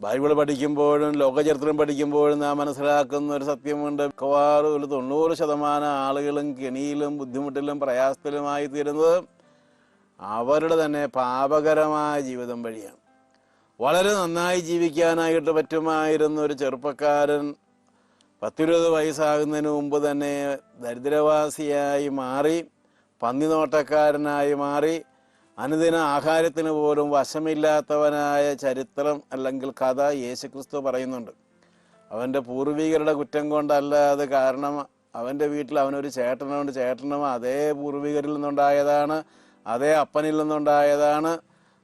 Bible പഠിക്കുമ്പോഴും ലോകചരിത്രം പഠിക്കുമ്പോഴും നാം മനസ്സിലാക്കുന്ന ഒരു സത്യമുണ്ട്. മിക്കവാറും ഒരു തൊണ്ണൂറ് ശതമാനം ആളുകളും കെണിയിലും ബുദ്ധിമുട്ടിലും പ്രയാസത്തിലുമായി തീരുന്നത് അവരുടെ തന്നെ പാപകരമായ ജീവിതം വഴിയാണ്. വളരെ നന്നായി ജീവിക്കാനായിട്ട് പറ്റുമായിരുന്ന ഒരു ചെറുപ്പക്കാരൻ പത്തിരുപത് വയസ്സാകുന്നതിന് മുമ്പ് തന്നെ ദരിദ്രവാസിയായി മാറി പന്നിനോട്ടക്കാരനായി മാറി അനുദിന ആഹാരത്തിന് പോലും വശമില്ലാത്തവനായ ചരിത്രം അല്ലെങ്കിൽ കഥ യേശുക്രിസ്തു പറയുന്നുണ്ട്. അവന്റെ പൂർവികരുടെ കുറ്റം കൊണ്ടല്ല അത് കാരണം. അവന്റെ വീട്ടിൽ അവനൊരു ചേട്ടനുണ്ട്. ചേട്ടനും അതേ പൂർവികരിൽ നിന്നുണ്ടായതാണ്. അതേ അപ്പനിൽ നിന്നുണ്ടായതാണ്.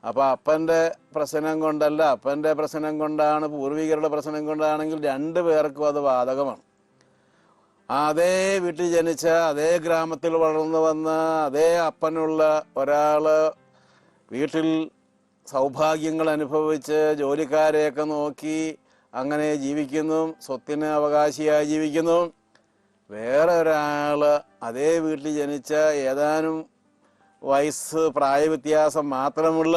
അപ്പോൾ അപ്പന്റെ പ്രശ്നം കൊണ്ടല്ല അപ്പന്റെ പ്രശ്നം കൊണ്ടാണ് പൂർവികരുടെ പ്രശ്നം കൊണ്ടാണെങ്കിൽ രണ്ട് പേർക്കും അത് ബാധകമാണ്. അതേ വീട്ടിൽ ജനിച്ച അതേ ഗ്രാമത്തിൽ വളർന്നു വന്ന അതേ അപ്പനുള്ള ഒരാൾ വീട്ടിൽ സൗഭാഗ്യങ്ങൾ അനുഭവിച്ച് ജോലിക്കാരെയൊക്കെ നോക്കി അങ്ങനെ ജീവിക്കുന്നു സ്വത്തിന് അവകാശിയായി ജീവിക്കുന്നു. വേറെ ഒരാൾ അതേ വീട്ടിൽ ജനിച്ച ഏതാനും വയസ്സ് പ്രായവ്യത്യാസം മാത്രമുള്ള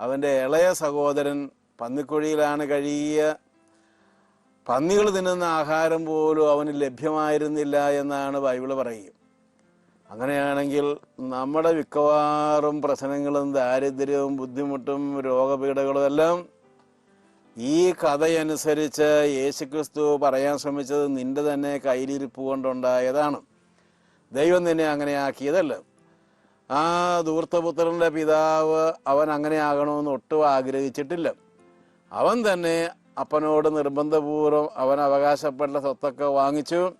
അവന്റെ ഇളയ സഹോദരൻ പന്നിക്കുഴിയിലാണ് കഴിയുക പന്നികൾ തിന്നുന്ന ആഹാരം പോലും അവന് ലഭ്യമായിരുന്നില്ല എന്നാണ് ബൈബിൾ പറയുക അങ്ങനെയാണെങ്കിൽ നമ്മുടെ മിക്കവാറും പ്രശ്നങ്ങളും ദാരിദ്ര്യവും ബുദ്ധിമുട്ടും രോഗപീഠകളും എല്ലാം ഈ കഥയനുസരിച്ച് യേശുക്രിസ്തു പറയാൻ ശ്രമിച്ചത് നിന്റെ തന്നെ കയ്യിലിരിപ്പ് കൊണ്ടുണ്ടായതാണ്. ദൈവം തന്നെ അങ്ങനെ ആക്കിയതല്ല. ആ ദൂർത്തപുത്രന്റെ പിതാവ് അവൻ അങ്ങനെ ആകണമെന്ന് ഒട്ടും ആഗ്രഹിച്ചിട്ടില്ല. അവൻ തന്നെ അപ്പനോട് നിർബന്ധപൂർവം അവൻ അവകാശപ്പെട്ട സ്വത്തൊക്കെ വാങ്ങിച്ചു.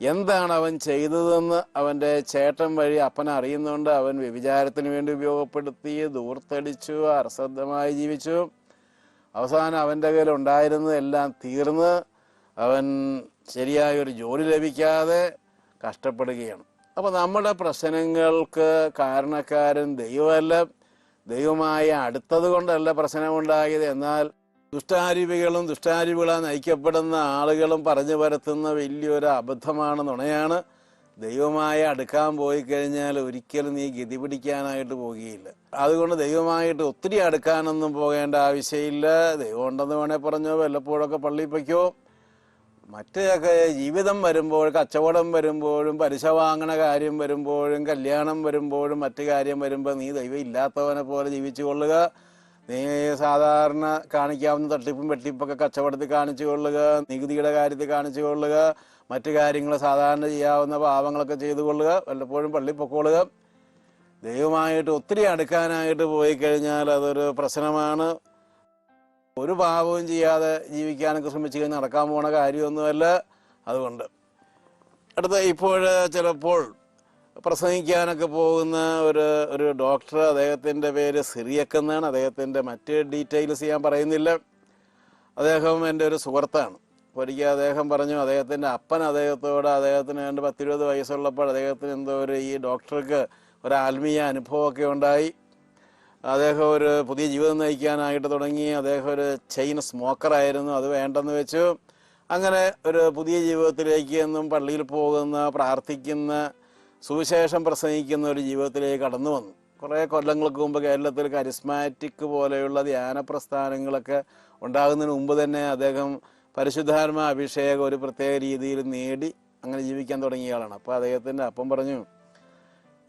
എന്താണ് അവൻ ചെയ്തതെന്ന് അവന്റെ ചേട്ടൻ വഴി അപ്പൻ അറിയുന്നുണ്ട്. അവൻ വ്യഭിചാരത്തിന് വേണ്ടി ഉപയോഗപ്പെടുത്തി ദൂർത്തടിച്ചു അർശ്രദ്ധമായി ജീവിച്ചു. അവസാനം അവന്റെ കയ്യിൽ ഉണ്ടായിരുന്നതെല്ലാം തീർന്ന് അവൻ ശരിയായ ഒരു ജോലി ലഭിക്കാതെ കഷ്ടപ്പെടുകയാണ്. അപ്പോൾ നമ്മുടെ പ്രശ്നങ്ങൾക്ക് കാരണക്കാരൻ ദൈവമല്ല. ദൈവമായി അടുത്തത് കൊണ്ടല്ല പ്രശ്നമുണ്ടായത്. എന്നാൽ ദുഷ്ടാരൂപികളും ദുഷ്ടാരൂപികളാൽ നയിക്കപ്പെടുന്ന ആളുകളും പറഞ്ഞു പരത്തുന്ന വലിയൊരു അബദ്ധമാണ് നുണയാണ്. ദൈവമായി അടുക്കാൻ പോയി കഴിഞ്ഞാൽ ഒരിക്കലും നീ ഗതി പിടിക്കാനായിട്ട് പോകുകയില്ല. അതുകൊണ്ട് ദൈവമായിട്ട് ഒത്തിരി അടുക്കാനൊന്നും പോകേണ്ട ആവശ്യമില്ല. ദൈവം ഉണ്ടെന്ന് വേണേൽ പറഞ്ഞോ വല്ലപ്പോഴൊക്കെ പള്ളിയിൽ പൊയ്ക്കോ മറ്റൊക്കെ ജീവിതം വരുമ്പോൾ കച്ചവടം വരുമ്പോഴും പലിശ വാങ്ങണ കാര്യം വരുമ്പോഴും കല്യാണം വരുമ്പോഴും മറ്റു കാര്യം വരുമ്പോൾ നീ ദൈവം ഇല്ലാത്തവനെ പോലെ ജീവിച്ചു കൊള്ളുക. നീ സാധാരണ കാണിക്കാവുന്ന തട്ടിപ്പും വെട്ടിപ്പൊക്കെ കച്ചവടത്തിൽ കാണിച്ചു കൊള്ളുക നികുതിയുടെ കാര്യത്തിൽ കാണിച്ചു കൊള്ളുക മറ്റു കാര്യങ്ങൾ സാധാരണ ചെയ്യാവുന്ന പാവങ്ങളൊക്കെ ചെയ്തു കൊള്ളുക വല്ലപ്പോഴും പള്ളി പൊക്കോളുക. ദൈവമായിട്ട് ഒത്തിരി അടുക്കാനായിട്ട് പോയി കഴിഞ്ഞാൽ അതൊരു പ്രശ്നമാണ്. ഒരു പാപവും ചെയ്യാതെ ജീവിക്കാനൊക്കെ ശ്രമിച്ചു കഴിഞ്ഞാൽ നടക്കാൻ പോണ കാര്യമൊന്നുമല്ല അതുകൊണ്ട്. അടുത്ത ഇപ്പോൾ ചിലപ്പോൾ പ്രസംഗിക്കാനൊക്കെ പോകുന്ന ഒരു ഒരു ഡോക്ടർ അദ്ദേഹത്തിന്റെ പേര് സിറിയക്കെന്നാണ്. അദ്ദേഹത്തിന്റെ മറ്റ് ഡീറ്റെയിൽസ് ഞാൻ പറയുന്നില്ല. അദ്ദേഹം എന്റെ ഒരു സുഹൃത്താണ്. ഒരിക്കൽ അദ്ദേഹം പറഞ്ഞു അദ്ദേഹത്തിന്റെ അപ്പൻ അദ്ദേഹത്തോട് അദ്ദേഹത്തിന് രണ്ട് പത്തിരുപത് വയസ്സുള്ളപ്പോൾ അദ്ദേഹത്തിന് എന്തോ ഒരു ഈ ഡോക്ടർക്ക് ഒരു ആത്മീയ അനുഭവമൊക്കെ ഉണ്ടായി. അദ്ദേഹം ഒരു പുതിയ ജീവിതം നയിക്കാനായിട്ട് തുടങ്ങി. അദ്ദേഹം ഒരു ചെയിൻ സ്മോക്കറായിരുന്നു അത് വേണ്ടെന്ന് വെച്ചു. അങ്ങനെ ഒരു പുതിയ ജീവിതത്തിലേക്ക് എന്നും പള്ളിയിൽ പോകുന്ന പ്രാർത്ഥിക്കുന്ന സുവിശേഷം പ്രസംഗിക്കുന്ന ഒരു ജീവിതത്തിലേക്ക് കടന്നു വന്നു. കുറേ കൊല്ലങ്ങൾക്ക് മുമ്പ് കേരളത്തിൽ കരിസ്മാറ്റിക് പോലെയുള്ള ധ്യാന പ്രസ്ഥാനങ്ങളൊക്കെ ഉണ്ടാകുന്നതിന് മുമ്പ് തന്നെ അദ്ദേഹം പരിശുദ്ധാത്മ അഭിഷേകം ഒരു പ്രത്യേക രീതിയിൽ നേടി അങ്ങനെ ജീവിക്കാൻ തുടങ്ങിയ ആളാണ്. അപ്പോൾ അദ്ദേഹത്തിന്റെ അപ്പം പറഞ്ഞു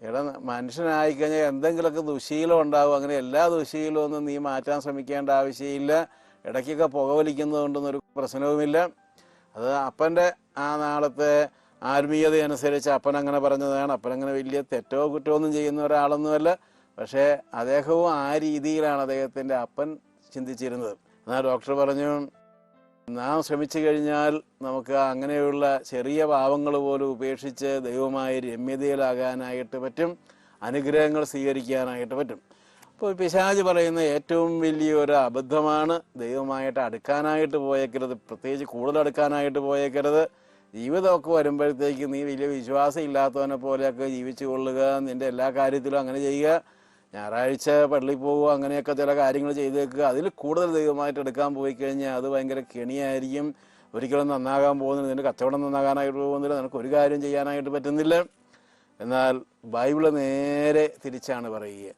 എടാ മനുഷ്യനായി കഴിഞ്ഞാൽ എന്തെങ്കിലുമൊക്കെ ദുശീലം ഉണ്ടാവും. അങ്ങനെ എല്ലാ ദുശീലവും ഒന്നും നീ മാറ്റാൻ ശ്രമിക്കേണ്ട ആവശ്യമില്ല. ഇടയ്ക്കൊക്കെ പുകവലിക്കുന്നതുകൊണ്ടൊന്നും ഒരു പ്രശ്നവുമില്ല. അത് അപ്പന്റെ ആ നാളത്തെ ആത്മീയത അനുസരിച്ച് അപ്പൻ അങ്ങനെ പറഞ്ഞതാണ്. അപ്പൻ അങ്ങനെ വലിയ തെറ്റോ കുറ്റോ ഒന്നും ചെയ്യുന്ന ഒരാളൊന്നുമല്ല. പക്ഷേ അദ്ദേഹവും ആ രീതിയിലാണ് അദ്ദേഹത്തിന്റെ അപ്പൻ ചിന്തിച്ചിരുന്നത്. എന്നാൽ ഡോക്ടർ പറഞ്ഞു നാം ശ്രമിച്ചു കഴിഞ്ഞാൽ നമുക്ക് അങ്ങനെയുള്ള ചെറിയ പാവങ്ങൾ പോലും ഉപേക്ഷിച്ച് ദൈവമായി രമ്യതയിലാകാനായിട്ട് പറ്റും. അനുഗ്രഹങ്ങൾ സ്വീകരിക്കാനായിട്ട് പറ്റും. അപ്പോൾ പിശാജ് പറയുന്ന ഏറ്റവും വലിയൊരു അബദ്ധമാണ് ദൈവമായിട്ട് അടുക്കാനായിട്ട് പോയേക്കരുത്. പ്രത്യേകിച്ച് കൂടുതൽ അടുക്കാനായിട്ട് പോയേക്കരുത്. ജീവിതമൊക്കെ വരുമ്പോഴത്തേക്ക് നീ വലിയ വിശ്വാസം ഇല്ലാത്തവനെ പോലെയൊക്കെ ജീവിച്ചു കൊള്ളുക നിന്റെ എല്ലാ കാര്യത്തിലും അങ്ങനെ ചെയ്യുക ഞായറാഴ്ച പള്ളി പോവുക അങ്ങനെയൊക്കെ ചില കാര്യങ്ങൾ ചെയ്തേക്കുക. അതിൽ കൂടുതൽ ദൈവമായിട്ട് എടുക്കാൻ പോയി കഴിഞ്ഞാൽ അത് ഭയങ്കര കെണിയായിരിക്കും. ഒരിക്കലും നന്നാകാൻ പോകുന്നില്ല. നിന്റെ കച്ചവടം നന്നാകാനായിട്ട് പോകുന്നില്ല. നിനക്ക് ഒരു കാര്യം ചെയ്യാനായിട്ട് പറ്റുന്നില്ല. എന്നാൽ ബൈബിൾ നേരെ തിരിച്ചാണ് പറയുക.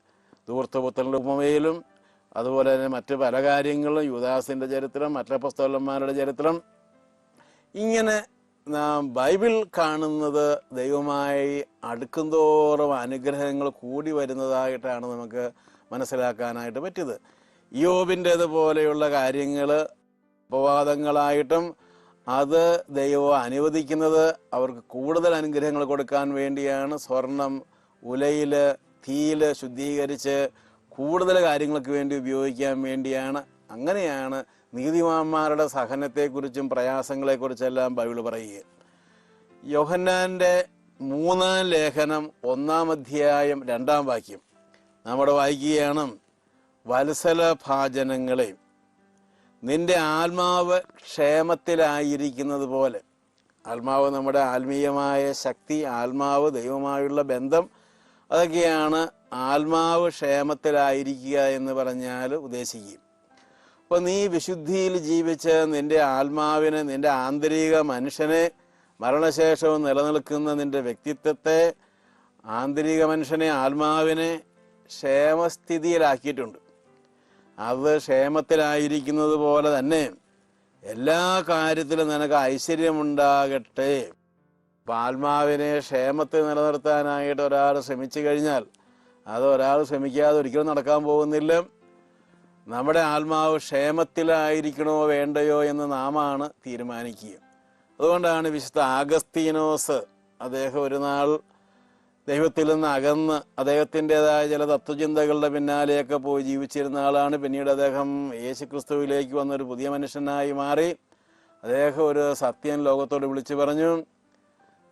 ദൂർത്തപുത്രന്റെ ഉപമയിലും അതുപോലെ തന്നെ മറ്റ് പല കാര്യങ്ങളും യുദാസിന്റെ ചരിത്രം മറ്റു പുസ്തകന്മാരുടെ ചരിത്രം ഇങ്ങനെ നാം ബൈബിൾ കാണുന്നത് ദൈവമായി അടുക്കുന്തോറും അനുഗ്രഹങ്ങൾ കൂടി വരുന്നതായിട്ടാണ് നമുക്ക് മനസ്സിലാക്കാനായിട്ട് പറ്റിയത്. യോബിന്റേത് പോലെയുള്ള കാര്യങ്ങൾ അപവാദങ്ങളായിട്ടും അത് ദൈവം അനുവദിക്കുന്നത് അവർക്ക് കൂടുതൽ അനുഗ്രഹങ്ങൾ കൊടുക്കാൻ വേണ്ടിയാണ്. സ്വർണം ഉലയിൽ തീയിൽ ശുദ്ധീകരിച്ച് കൂടുതൽ കാര്യങ്ങൾക്ക് വേണ്ടി ഉപയോഗിക്കാൻ വേണ്ടിയാണ്. അങ്ങനെയാണ് നീതിമാന്മാരുടെ സഹനത്തെക്കുറിച്ചും പ്രയാസങ്ങളെക്കുറിച്ചെല്ലാം ബൈബിൾ പറയുക യോഹന്നാന്റെ മൂന്നാം ലേഖനം ഒന്നാം അധ്യായം രണ്ടാം വാക്യം നമ്മുടെ വായിക്കുകയാണ്. വത്സല ഭാജനങ്ങളെ നിന്റെ ആത്മാവ് ക്ഷേമത്തിലായിരിക്കുന്നത് പോലെ. ആത്മാവ് നമ്മുടെ ആത്മീയമായ ശക്തി ആത്മാവ് ദൈവമായുള്ള ബന്ധം അതൊക്കെയാണ് ആത്മാവ് ക്ഷേമത്തിലായിരിക്കുക എന്ന് പറഞ്ഞാൽ ഉദ്ദേശിക്കും അപ്പോൾ നീ വിശുദ്ധിയിൽ ജീവിച്ച് നിന്റെ ആത്മാവിനെ നിന്റെ ആന്തരിക മനുഷ്യനെ മരണശേഷവും നിലനിൽക്കുന്ന നിന്റെ വ്യക്തിത്വത്തെ ആന്തരിക മനുഷ്യനെ ആത്മാവിനെ ക്ഷേമസ്ഥിതിയിലാക്കിയിട്ടുണ്ട്. അത് ക്ഷേമത്തിലായിരിക്കുന്നത് പോലെ തന്നെ എല്ലാ കാര്യത്തിലും നിനക്ക് ഐശ്വര്യമുണ്ടാകട്ടെ. അപ്പം ആത്മാവിനെ ക്ഷേമത്തിൽ നിലനിർത്താനായിട്ട് ഒരാൾ ശ്രമിച്ചു കഴിഞ്ഞാൽ അത് ഒരാൾ ശ്രമിക്കാതെ ഒരിക്കലും നടക്കാൻ പോകുന്നില്ല. നമ്മുടെ ആത്മാവ് ക്ഷേമത്തിലായിരിക്കണോ വേണ്ടയോ എന്ന് നാമാണ് തീരുമാനിക്കുക. അതുകൊണ്ടാണ് വിശുദ്ധ ആഗസ്തീനോസ് അദ്ദേഹം ഒരു നാൾ ദൈവത്തിൽ നിന്ന് അകന്ന് അദ്ദേഹത്തിന്റെതായ ചില തത്വചിന്തകളുടെ പിന്നാലെയൊക്കെ പോയി ജീവിച്ചിരുന്ന ആളാണ്. പിന്നീട് അദ്ദേഹം യേശുക്രിസ്തുവിലേക്ക് വന്നൊരു പുതിയ മനുഷ്യനായി മാറി. അദ്ദേഹം ഒരു സത്യം ലോകത്തോട് വിളിച്ചു പറഞ്ഞു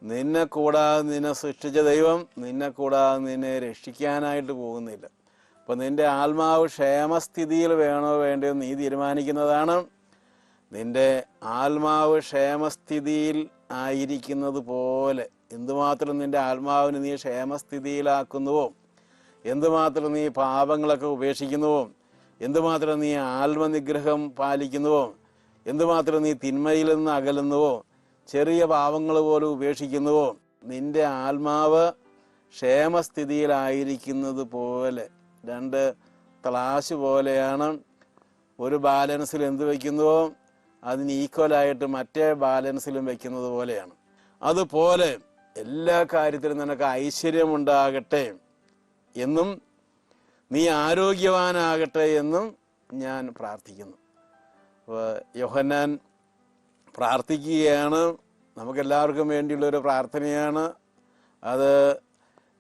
നിന്നെ കൂടാതെ നിന്നെ സൃഷ്ടിച്ച ദൈവം നിന്നെ കൂടാതെ നിന്നെ രക്ഷിക്കാനായിട്ട് പോകുന്നില്ല. അപ്പം നിന്റെ ആത്മാവ് ക്ഷേമസ്ഥിതിയിൽ വേണോ വേണ്ടയോ നീ തീരുമാനിക്കുന്നതാണ്. നിന്റെ ആത്മാവ് ക്ഷേമസ്ഥിതിയിൽ ആയിരിക്കുന്നത് പോലെ എന്തുമാത്രം നിന്റെ ആത്മാവിന് നീ ക്ഷേമസ്ഥിതിയിലാക്കുന്നുവോ എന്തുമാത്രം നീ പാപങ്ങളൊക്കെ ഉപേക്ഷിക്കുന്നുവോ എന്തുമാത്രം നീ ആത്മനിഗ്രഹം പാലിക്കുന്നുവോ എന്തുമാത്രം നീ തിന്മയിൽ നിന്ന് അകലുന്നുവോ ചെറിയ പാവങ്ങൾ പോലും ഉപേക്ഷിക്കുന്നുവോ നിന്റെ ആത്മാവ് ക്ഷേമസ്ഥിതിയിലായിരിക്കുന്നത് പോലെ രണ്ട് ക്ലാസ് പോലെയാണ്. ഒരു ബാലൻസിൽ എന്ത് വയ്ക്കുന്നുവോ അതിന് ഈക്വലായിട്ട് മറ്റേ ബാലൻസിലും വെക്കുന്നത് പോലെയാണ്. അതുപോലെ എല്ലാ കാര്യത്തിലും നിനക്ക് ഐശ്വര്യമുണ്ടാകട്ടെ എന്നും നീ ആരോഗ്യവാനാകട്ടെ എന്നും ഞാൻ പ്രാർത്ഥിക്കുന്നു. യോഹന്നാൻ പ്രാർത്ഥിക്കുകയാണ്. നമുക്കെല്ലാവർക്കും വേണ്ടിയുള്ളൊരു പ്രാർത്ഥനയാണ്. അത്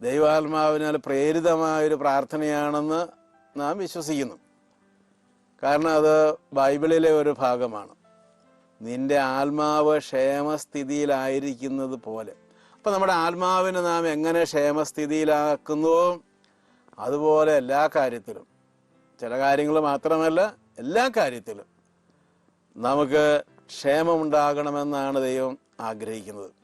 ദൈവാത്മാവിനാൽ പ്രേരിതമായൊരു പ്രാർത്ഥനയാണെന്ന് നാം വിശ്വസിക്കുന്നു. കാരണം അത് ബൈബിളിലെ ഒരു ഭാഗമാണ്. നിന്റെ ആത്മാവ് ക്ഷേമസ്ഥിതിയിലായിരിക്കുന്നത് പോലെ. അപ്പം നമ്മുടെ ആത്മാവിനെ നാം എങ്ങനെ ക്ഷേമസ്ഥിതിയിലാക്കുന്നുവോ അതുപോലെ എല്ലാ കാര്യത്തിലും. ചില കാര്യങ്ങൾ മാത്രമല്ല എല്ലാ കാര്യത്തിലും. നമുക്ക് ക്ഷേമമുണ്ടാകണമെന്നാണ് ദൈവം ആഗ്രഹിക്കുന്നത്.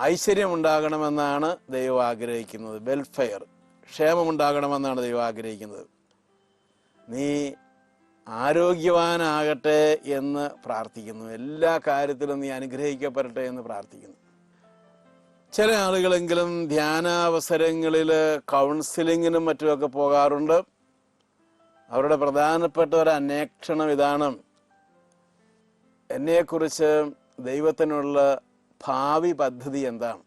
ഐശ്വര്യമുണ്ടാകണമെന്നാണ് ദൈവം ആഗ്രഹിക്കുന്നത്. വെൽഫെയർ. ക്ഷേമം ഉണ്ടാകണമെന്നാണ് ദൈവം ആഗ്രഹിക്കുന്നത്. നീ ആരോഗ്യവാനാകട്ടെ എന്ന് പ്രാർത്ഥിക്കുന്നു. എല്ലാ കാര്യത്തിലും നീ അനുഗ്രഹിക്കപ്പെടട്ടെ എന്ന് പ്രാർത്ഥിക്കുന്നു. ചില ആളുകളെങ്കിലും ധ്യാനാവസരങ്ങളിൽ കൗൺസിലിങ്ങിനും മറ്റുമൊക്കെ പോകാറുണ്ട്. അവരുടെ പ്രധാനപ്പെട്ട ഒരു അന്വേഷണം ഇതാണ്. എന്നെക്കുറിച്ച് ദൈവത്തിനുള്ള ഭാവി പദ്ധതി എന്താണ്?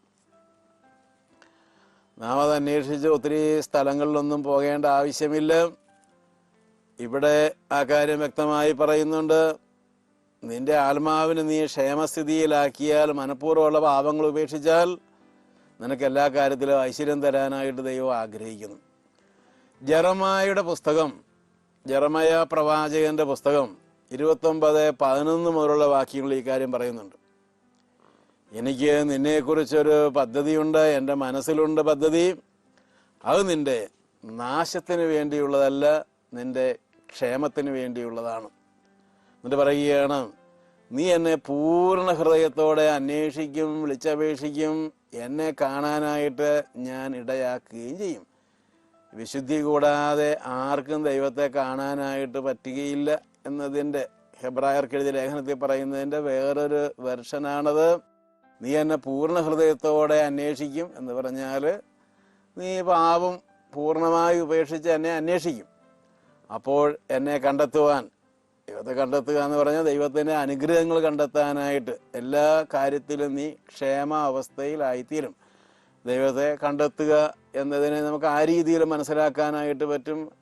നാം അത് അന്വേഷിച്ച് ഒത്തിരി സ്ഥലങ്ങളിലൊന്നും പോകേണ്ട ആവശ്യമില്ല. ഇവിടെ ആ കാര്യം വ്യക്തമായി പറയുന്നുണ്ട്. നിന്റെ ആത്മാവിന് നീ ക്ഷേമസ്ഥിതിയിലാക്കിയാൽ മനഃപൂർവമുള്ള പാപങ്ങൾ ഉപേക്ഷിച്ചാൽ നിനക്ക് എല്ലാ കാര്യത്തിലും ഐശ്വര്യം തരാനായിട്ട് ദൈവം ആഗ്രഹിക്കുന്നു. ജറമായുടെ പുസ്തകം ജറമയ പ്രവാചകന്റെ പുസ്തകം ഇരുപത്തൊമ്പത് പതിനൊന്ന് മുതലുള്ള വാക്യങ്ങൾ ഈ കാര്യം പറയുന്നുണ്ട്. എനിക്ക് നിന്നെക്കുറിച്ചൊരു പദ്ധതിയുണ്ട് എന്റെ മനസ്സിലുണ്ട് പദ്ധതി. അത് നിന്റെ നാശത്തിന് വേണ്ടിയുള്ളതല്ല നിന്റെ ക്ഷേമത്തിന് വേണ്ടിയുള്ളതാണ്. എന്നിട്ട് പറയുകയാണ് നീ എന്നെ പൂർണ ഹൃദയത്തോടെ അന്വേഷിക്കും വിളിച്ചപേക്ഷിക്കും എന്നെ കാണാനായിട്ട് ഞാൻ ഇടയാക്കുകയും ചെയ്യും. വിശുദ്ധി കൂടാതെ ആർക്കും ദൈവത്തെ കാണാനായിട്ട് പറ്റുകയില്ല എന്നതിന്റെ ഹെബ്രായർക്കെഴുതിയ ലേഖനത്തിൽ പറയുന്നതിന്റെ വേറൊരു വെർഷനാണത്. നീ എന്നെ പൂർണ ഹൃദയത്തോടെ അന്വേഷിക്കും എന്ന് പറഞ്ഞാൽ നീ പാപം പൂർണമായി ഉപേക്ഷിച്ച് എന്നെ അന്വേഷിക്കും. അപ്പോൾ എന്നെ കണ്ടെത്തുവാൻ ദൈവത്തെ കണ്ടെത്തുക എന്ന് പറഞ്ഞാൽ ദൈവത്തിന്റെ അനുഗ്രഹങ്ങൾ കണ്ടെത്താനായിട്ട് എല്ലാ കാര്യത്തിലും നീ ക്ഷേമ അവസ്ഥയിലായിത്തീരും. ദൈവത്തെ കണ്ടെത്തുക എന്നതിനെ നമുക്ക് ആ രീതിയിൽ മനസ്സിലാക്കാനായിട്ട് പറ്റും.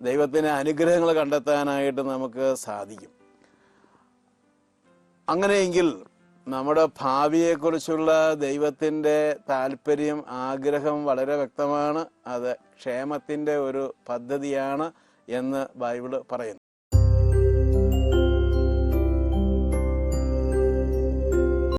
ദൈവത്തിന്റെ അനുഗ്രഹങ്ങൾ കണ്ടെത്താനായിട്ട് നമുക്ക് സാധിക്കും. അങ്ങനെയെങ്കിൽ നമ്മുടെ ഭാവിയെക്കുറിച്ചുള്ള ദൈവത്തിന്റെ താല്പര്യം ആഗ്രഹം വളരെ വ്യക്തമാണ്. അത് ക്ഷേമത്തിന്റെ ഒരു പദ്ധതിയാണ് എന്ന് ബൈബിൾ പറയുന്നു.